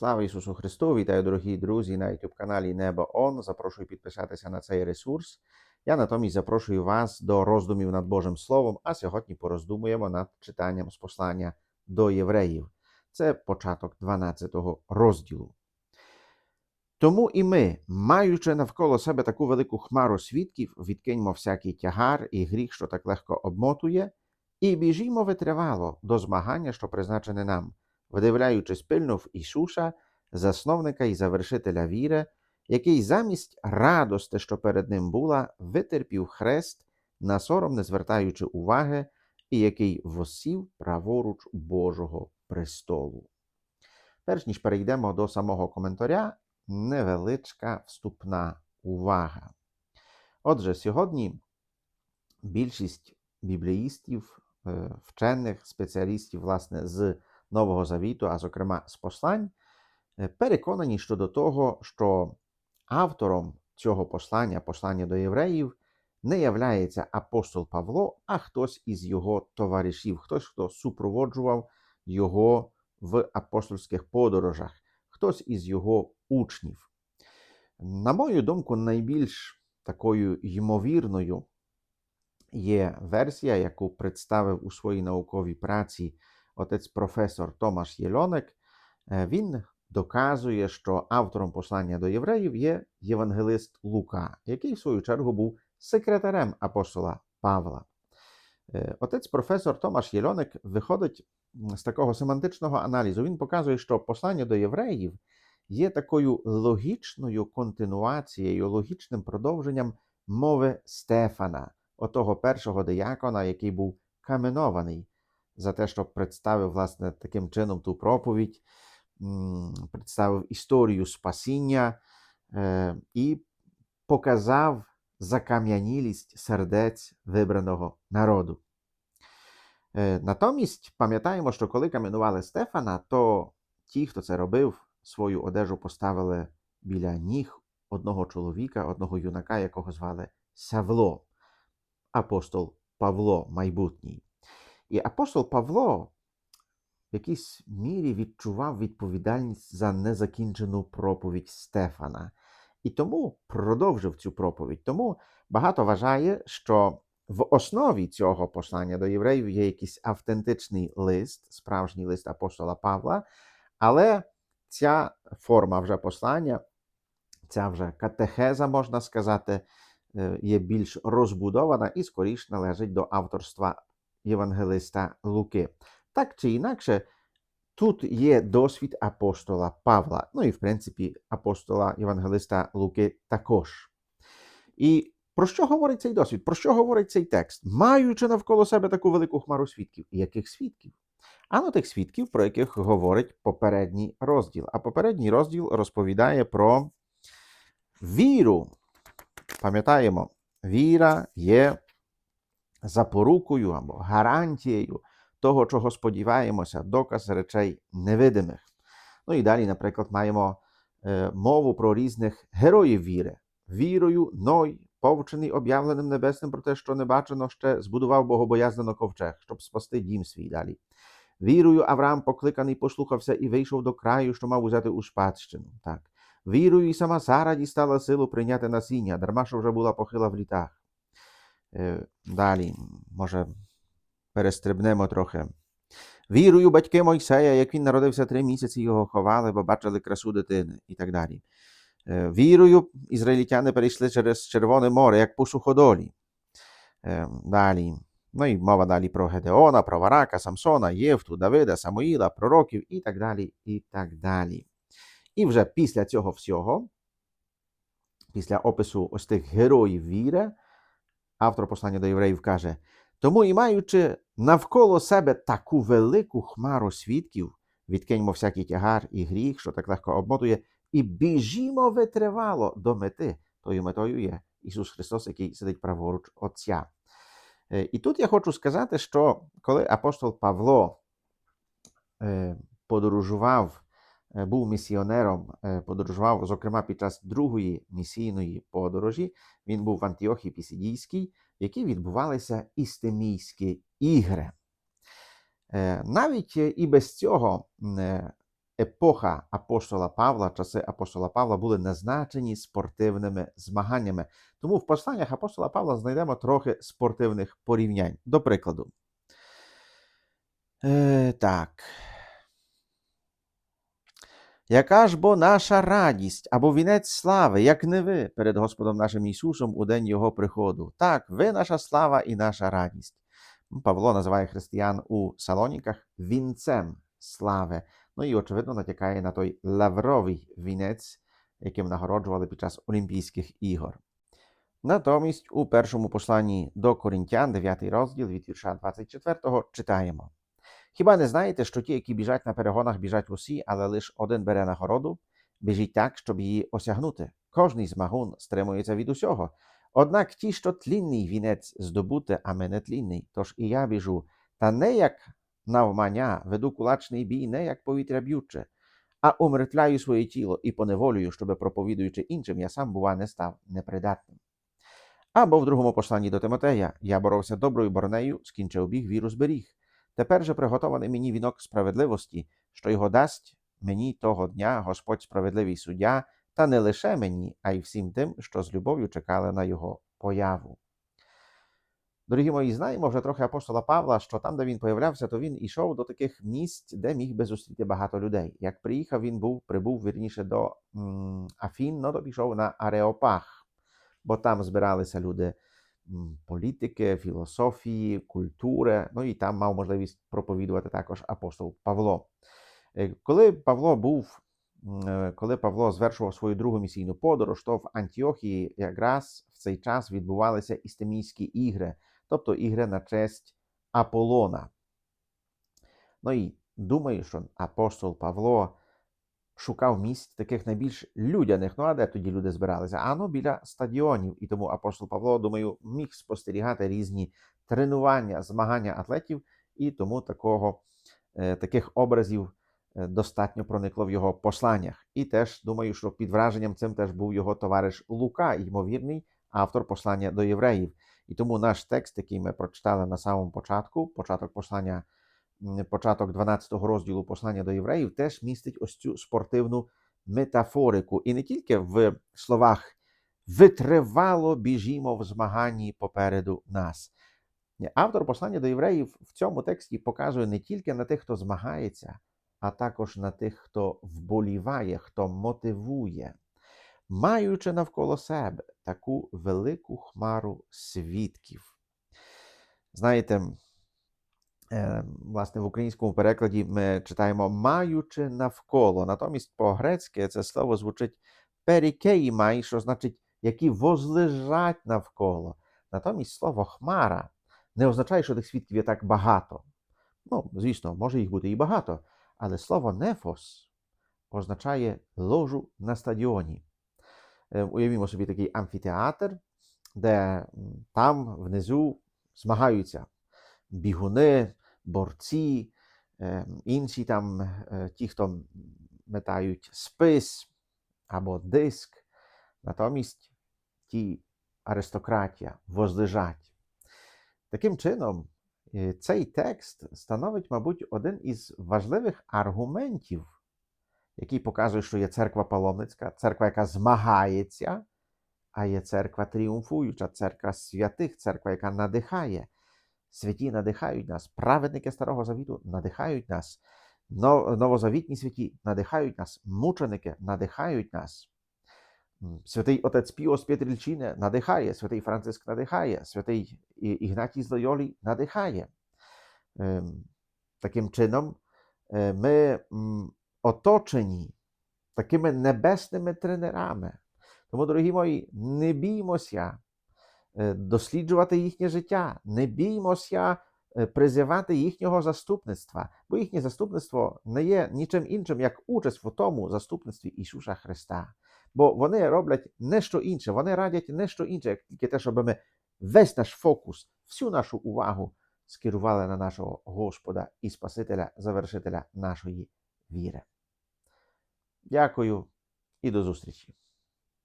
Слава Ісусу Христу! Вітаю, дорогі друзі, на youtube каналі Небо Он. Запрошую підписатися на цей ресурс. Я натомість запрошую вас до роздумів над Божим Словом, а сьогодні пороздумуємо над читанням з послання до євреїв. Це початок 12 розділу. Тому і ми, маючи навколо себе таку велику хмару свідків, відкиньмо всякий тягар і гріх, що так легко обмотує, і біжімо витривало до змагання, що призначене нам, вдивляючись пильно в Ісуса, засновника і завершителя віри, який замість радости, що перед ним була, витерпів хрест, на сором не звертаючи уваги, і який восів праворуч Божого престолу. Перш ніж перейдемо до самого коментаря, невеличка вступна увага. Отже, сьогодні більшість біблеїстів, е, вчених, спеціалістів, власне, з Нового Завіту, а зокрема з послань, е, переконані щодо того, що автором цього послання, послання до євреїв, не являється апостол Павло, а хтось із його товаришів, хтось, хто супроводжував його в апостольських подорожах, хтось із його учнів. На мою думку, найбільш такою ймовірною є версія, яку представив у своїй науковій праці отець професор Томаш Єльоник. Е, Він доказує, що автором послання до євреїв є євангелист Лука, який в свою чергу був секретарем апостола Павла. Е, Отець професор Томаш Єльоник виходить з такого семантичного аналізу. Він показує, що послання до євреїв є такою логічною континуацією, логічним продовженням мови Стефана, отого першого диякона, який був каменований за те, що представив власне таким чином ту проповідь, представив історію спасіння е, і показав закам'янілість сердець вибраного народу. Е, Натомість пам'ятаємо, що коли каменували Стефана, то ті, хто це робив, свою одежу поставили біля ніг одного чоловіка, одного юнака, якого звали Савло, апостол Павло майбутній. І апостол Павло в якійсь мірі відчував відповідальність за незакінчену проповідь Стефана. І тому продовжив цю проповідь. Тому багато вважає, що в основі цього послання до євреїв є якийсь автентичний лист, справжній лист апостола Павла, але ця форма вже послання, ця вже катехеза, можна сказати, е, є більш розбудована і скоріш належить до авторства євангелиста Луки. Так чи інакше, тут є досвід апостола Павла, ну і, в принципі, апостола Євангелиста Луки також. І про що говорить цей досвід? Про що говорить цей текст? Маючи навколо себе таку велику хмару свідків. Яких свідків? А ну тих свідків, про яких говорить попередній розділ. А попередній розділ розповідає про віру. Пам'ятаємо, віра є запорукою або гарантією того, чого сподіваємося, доказ речей невидимих. Ну і далі, наприклад, маємо е, мову про різних героїв віри. Вірою Ной, повчений об'явленим небесним про те, що не бачено ще, збудував богобоязнено ковчег, щоб спасти дім свій далі. Вірою Авраам покликаний послухався і вийшов до краю, що мав узяти у спадщину. Так. Вірою і сама Сара дістала силу прийняти насіння, дарма що вже була похила в літах. Е, Далі, може, перестрибнемо трохи. Вірою батьки Мойсея, як він народився три місяці, його ховали, бо бачили красу дитини і так далі. Е, Вірою ізраїльтяни перейшли через Червоне море, як по суходолі. Е, Далі. Ну і мова далі про Гедеона, про Варака, Самсона, Євту, Давида, Самуїла, пророків і так далі. І так далі. І вже після цього всього, після опису ось тих героїв віри, автор послання до євреїв каже: тому і маючи навколо себе таку велику хмару свідків, відкиньмо всякий тягар і гріх, що так легко обмотує, і біжімо витривало до мети. Тою метою є Ісус Христос, який сидить праворуч Отця. Е, І тут я хочу сказати, що коли апостол Павло е, подорожував, був місіонером, е, подорожував, зокрема під час другої місійної подорожі, він був в Антіохії Пісідійській, в якій відбувалися істемійські ігри. Е, Навіть е, і без цього е, епоха апостола Павла, часи апостола Павла були назначені спортивними змаганнями. Тому в посланнях апостола Павла знайдемо трохи спортивних порівнянь. До прикладу. Е, так. Яка ж бо наша радість або вінець слави, як не ви перед Господом нашим Ісусом у день Його приходу? Так, ви наша слава і наша радість. Павло називає християн у Салоніках вінцем слави. Ну і, очевидно, натякає на той лавровий вінець, яким нагороджували під час Олімпійських ігор. Натомість у першому посланні до Корінтян, 9 розділ від вірша 24, читаємо. Хіба не знаєте, що ті, які біжать на перегонах, біжать усі, але лише один бере нагороду? Біжіть так, щоб її осягнути. Кожний змагун стримується від усього. Однак ті, що тлінний вінець здобути, а ми не тлінний, тож і я біжу, та не як навмання веду кулачний бій, не як повітря б'юче, а умертвляю своє тіло і поневолюю, щоби проповідуючи іншим, я сам, бува, не став непридатним. Або в другому посланні до Тимотея я боровся доброю боронею, скінчив біг, віру зберіг. Тепер же приготований мені вінок справедливості, що його дасть мені того дня Господь справедливий суддя, та не лише мені, а й всім тим, що з любов'ю чекали на його появу. Дорогі мої, знаємо вже трохи апостола Павла, що там, де він появлявся, то він ішов до таких місць, де міг би зустріти багато людей. Як приїхав, він був, прибув вірніше до м, Афін, ну то пішов на Ареопах, бо там збиралися люди політики, філософії, культури. Ну і там мав можливість проповідувати також апостол Павло. Е, Коли Павло був, е, коли Павло звершував свою другу місійну подорож, то в Антіохії якраз в цей час відбувалися істемійські ігри, тобто ігри на честь Аполлона. Ну і думаю, що апостол Павло шукав місць таких найбільш людяних. Ну а де тоді люди збиралися? А ну біля стадіонів. І тому апостол Павло, думаю, міг спостерігати різні тренування, змагання атлетів, і тому такого, е, таких образів е, достатньо проникло в його посланнях. І теж думаю, що під враженням цим теж був його товариш Лука, ймовірний автор послання до євреїв. І тому наш текст, який ми прочитали на самому початку, початок послання, початок 12 розділу послання до євреїв, теж містить ось цю спортивну метафорику. І не тільки в словах витривало біжімо в змаганні попереду нас. Автор послання до євреїв в цьому тексті показує не тільки на тих, хто змагається, а також на тих, хто вболіває, хто мотивує маючи навколо себе таку велику хмару свідків. Знаєте, власне, в українському перекладі ми читаємо маючи навколо. Натомість по-грецьки це слово звучить перікеймай, що значить, які возлежать навколо. Натомість слово хмара не означає, що тих свідків є так багато. Ну, звісно, може їх бути і багато, але слово нефос означає ложу на стадіоні. Е, Уявімо собі такий амфітеатр, де там внизу змагаються бігуни, борці, е, інші там е, ті, хто метають спис або диск. Натомість ті аристократія возлежать. Таким чином, е, цей текст становить, мабуть, один із важливих аргументів який показує, що є церква паломницька, церква, яка змагається, а є церква тріумфуюча, церква святих, церква, яка надихає. Святі надихають нас, праведники Старого Завіту надихають нас, новозавітні святі надихають нас, мученики надихають нас. Святий отець Піо з Петрільчини надихає, святий Франциск надихає, святий Ігнатій з Лойолі надихає. Ем, Таким чином, е, ми оточені такими небесними тренерами. Тому, дорогі мої, не біймося досліджувати їхнє життя, не біймося е, призивати їхнього заступництва, бо їхнє заступництво не є нічим іншим, як участь в тому заступництві Ісуса Христа. Бо вони роблять не що інше, вони радять не що інше, як тільки те, щоб ми весь наш фокус, всю нашу увагу скерували на нашого Господа і Спасителя, завершителя нашої віри. Дякую і до зустрічі.